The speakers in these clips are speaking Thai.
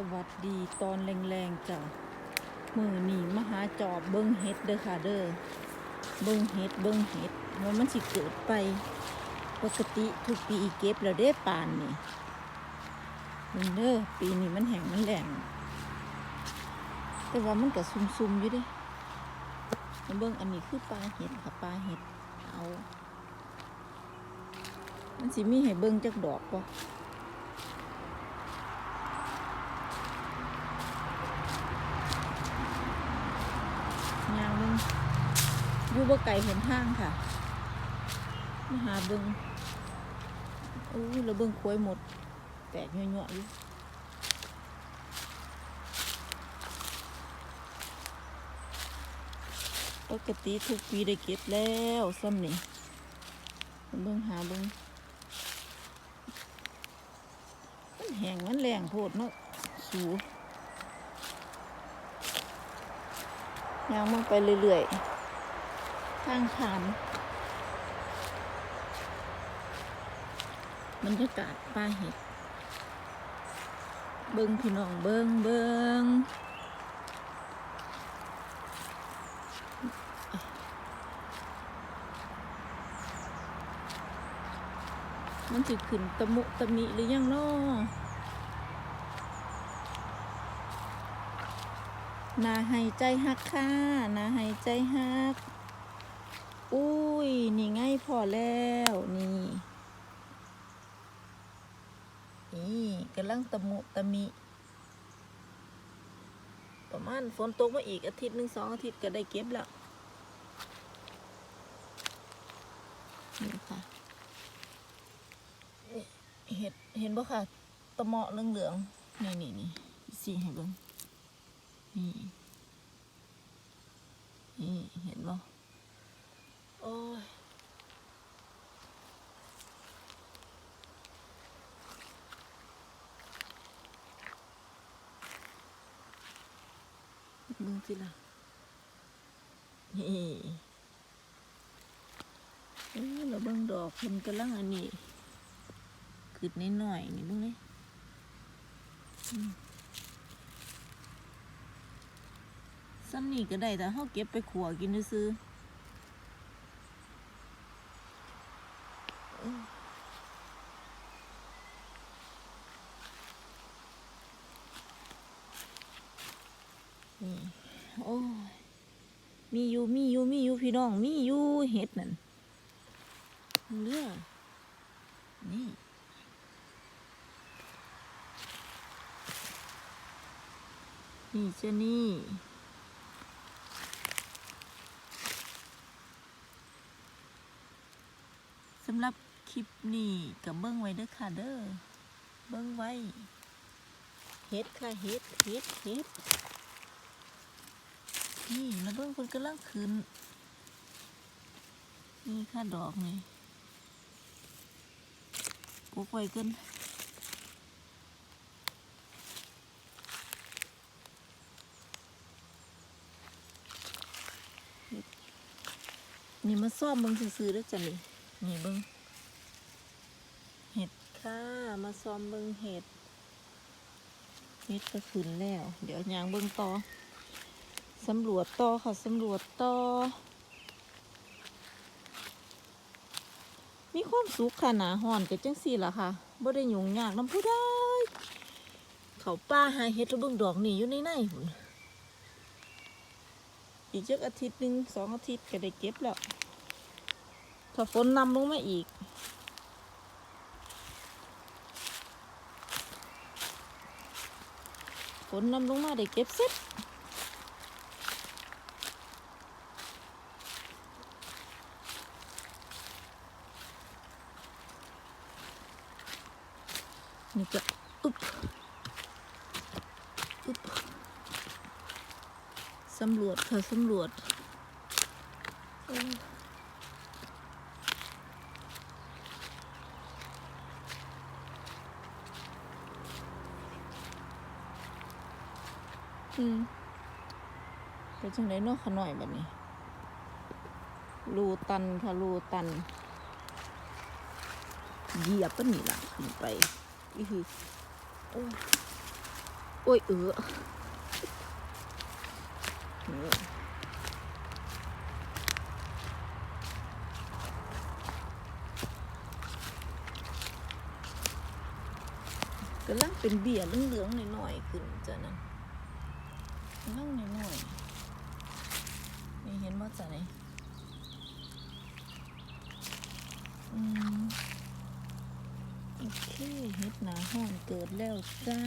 สวัสดีตอนแรงๆจ้ะมือนีมหาจอบเบิ้งเห็ดเด้อค่ะเด้อเบิ้งเห็ดเบิ้งเห็ดว่ามันสิเกิดไป ปกติทุกปีเก็บแล้วได้ปานนี่มึงเด้อปีนี้มันแห้งมันแหลงแต่ว่ามันก็ซุ่มๆอยู่ดิมาเบิ้งอันนี้คือปลาเห็ดค่ะปลาเห็ดเอา มันสิมีให้เบิ้งจักดอกปะ ยางมึง อยู่บ่ไก่เห็นทางค่ะ มาหาเบิงอู้ยแล้วเบิงควยหมด แตกเยอะๆอยู่ปกติทุกปีได้เก็บแล้วซ้ำนี่มาเบิงหาเบิงมันแห้งมันแรงโพดเนาะสูยางมึงไปเรื่อยๆ ทางผ่านบรรยากาศป่าเห็ด เบิ้งพี่น้องเบิ้งเบิ้งมันสิขึ้นตะมุตะมิหรือยังเนาะนาให้ใจฮักค่ะนาให้ใจฮัก อุ้ย นี่ไงพอแล้วนี่ นี่กำลังตะมุตะมิ ประมาณฝนตกมาอีกอาทิตย์หนึ่งสองอาทิตย์ก็ได้เก็บแล้วนี่ค่ะเห็ดเห็นบ่ค่ะตะเหมาะเหลืองๆนี่นี่นี่สีให้เบิ่งนี่นี่เห็นบ่ อ้ยมึงสิล่ะ นี่เอ้ยเราเบิ่งดอกเพิ่นกำลังอันนี้ขึ้นนิดหน่อยนี่เบิ่งเลยอืมซ้ำนี่ก็ได้แต่เฮาเก็บไปขัวกินซื้อๆนี่โอ้ย มีอยู่มีอยู่มีอยู่พี่น้อง มีอยู่เห็ดนั่นเลือนี่นี่เจ้านี่สำหรับคลิปนี้กับเบิ้งไว้เด้อค่ะเด้อเบิ้งไว้เฮ็ดค่ะเฮ็ดเฮ็ดเฮ็ด นี่แล้วเบิ้งคนกำลังขึ้น นี่ค่ะดอกนี่กุกไว้กันนี่มาซ่อมเบิ้งซื่อๆด้อจ้ะนี่นี่เบิ้งเห็ดค่ะ มาซ้อมเบิ้งเห็ดเห็ดก็ขึ้นแล้ว เดี๋ยวยางเบิ้งต่อ สำรวจต่อค่ะสำรวจต่อ มีความสุขค่ะหนาห่อนกับจังสี่ล่ะค่ะบ่ได้ยุ่งยากน้ำผู้ใดเขาป้าหาเห็ดแล้วเบิงดอกนี่อยู่ในในหุ่นอีกเจักอาทิตย์หนึ่งสองอาทิตย์ก็ได้เก็บแล้ว ถ้าฝนนำลงมาอีกฝนนำลงมาได้เก็บเสร็จ นี่ก็อุ๊บอุ๊บสำรวจค่ะสำรวจอืมเป็นจังไดเนาะขน่อยแบบนี้ รูตันค่ะรูตัน เหยียบปะนี่ล่ะขึ้นไป อือโอ้ยโอ้ยเออเออก็ลังเป็นเบียร์เหลืองๆหน่อยๆขึ้นจ้ะนั่นกำลังหน่อยๆนี่เห็นว่าจ้ะไหนอืม โอเคเฮ็ดหนาห้อนเกิดแล้วจ้า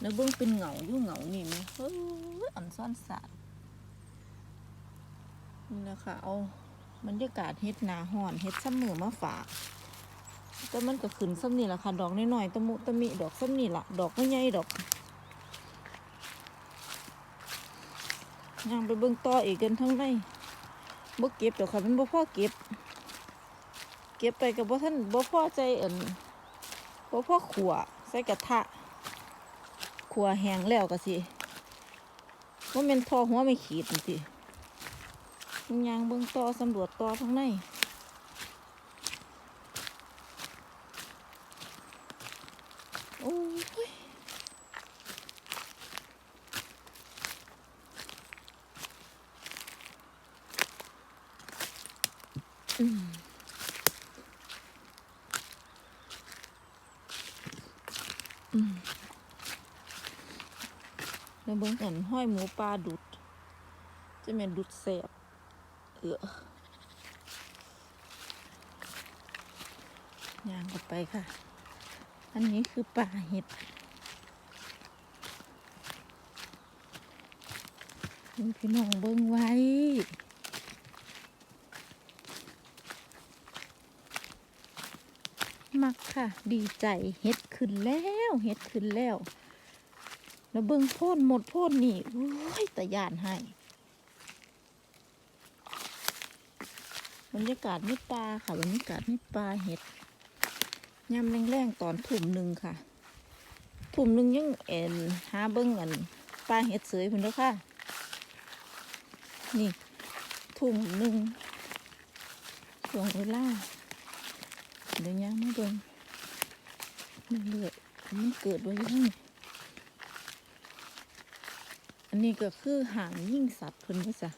แล้วเบิ่งเป็นเหงาอยู่เหงานี่ไหมเฮ้ยอันซ่อนสาดนี่แหละค่ะเอาบรรยากาศเฮ็ดหนาห้อนเฮ็ดซ้ำมือมาฝากแต่มันก็ขึ้นซ้ำนี่แหละค่ะ ดอกน้อยๆตะมุตะมิดอกซ้ำนี่ละดอกไม่ใหญ่ดอกย่างไปเบิ่งต่ออีกกันทั้งในบ่เก็บดอกค่ะมันบ่พอเก็บ เก็บไปกับบ่ท่านบ่พ่อใจเอิ่นบ่พ่อขัวใส่กระทะขัวแห้งแล้วก็สิว่าแม่นทอหัวไม่ขีดสิยังเบิ่งต่อสำรวจต่อทั้งใน อืมแล้วเบิ่งกันห้อยหมูปลาดุด จะเป็นดุดแสบเออย่างออกไปค่ะ อันนี้คือปลาเห็ดพี่น้องเบิ้งไว้ มักค่ะ ดีใจเห็ดขึ้นแล้วเห็ดขึ้นแล้ว แล้วเบิ้งโพ่นหมดโพ่นนี่โอ้ยแต่ยานให้บรรยากาศนี่ปลาค่ะบรรยากาศนี่ปลาเห็ดยำแรงๆตอนทุ่มหนึ่งค่ะทุ่มหนึ่งยังเอ็นหาเบิ้งอันปลาเห็ดเสยเพิ่นแล้วค่ะ นี่ทุ่มหนึ่งช่วงเวลา เดี๋ยวยังไม่เบิ้งเรื่อยมันเกิดไว้ยังอันนี้ก็คือหางยิ่งสัตว์เพิ่นก็จ้ะ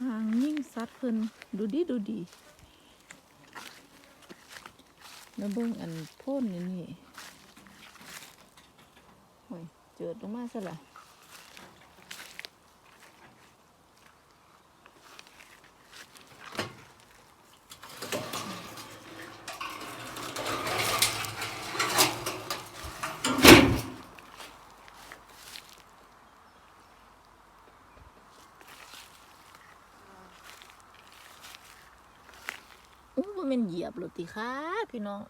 หางยิ่งสัตว์เพิ่นดูดีดูดีแล้วเบิ่งอันพ่นนี่นี่โอ้ยเจิดลงมาซะละ มันเหยียบหรือติค่ะพี่น้อง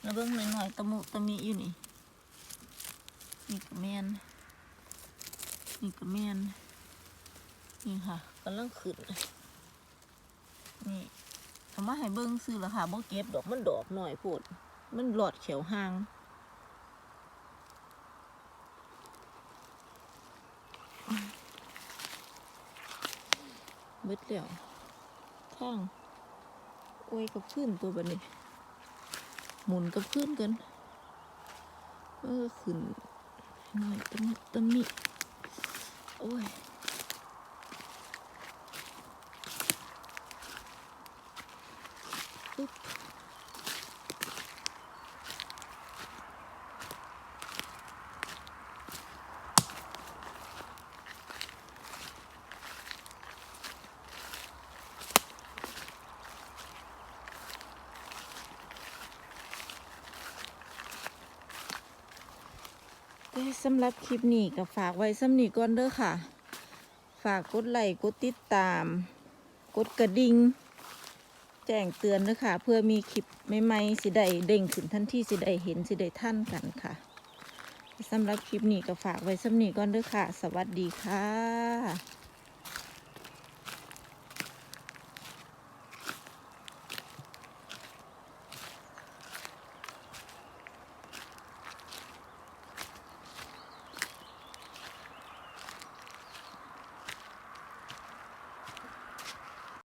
แล้วเบิ่งหน่อยๆตะมุตะมิอยู่นี่นี่ก็แมนนี่ก็แมนนี่ค่ะกำลังขึ้นนี่เอามาให้เบิ้งซื้อราคาบ่เก็บดอกมันดอกหน่อยโพดมันหลอดเขียวหางเบิดแล้วทาง้อยกับพื้นตัวบันนี้ หมุนกับพื้นกันเออขึ้นหน่อยตะมิตะมิโอ้ย สำหรับคลิปนี้ก็ฝากไว้สำนีก่อนเด้อค่ะ ฝากกดไลค์กดติดตาม กดกระดิ่งแจ้งเตือนเด้อค่ะ เพื่อมีคลิปใหม่ๆสิได้เด้งขึ้นทันทีสิได้เห็นสิได้ท่านกันค่ะสำหรับคลิปนี้ก็ฝากไว้สำนีก่อนเด้อค่ะ สวัสดีค่ะ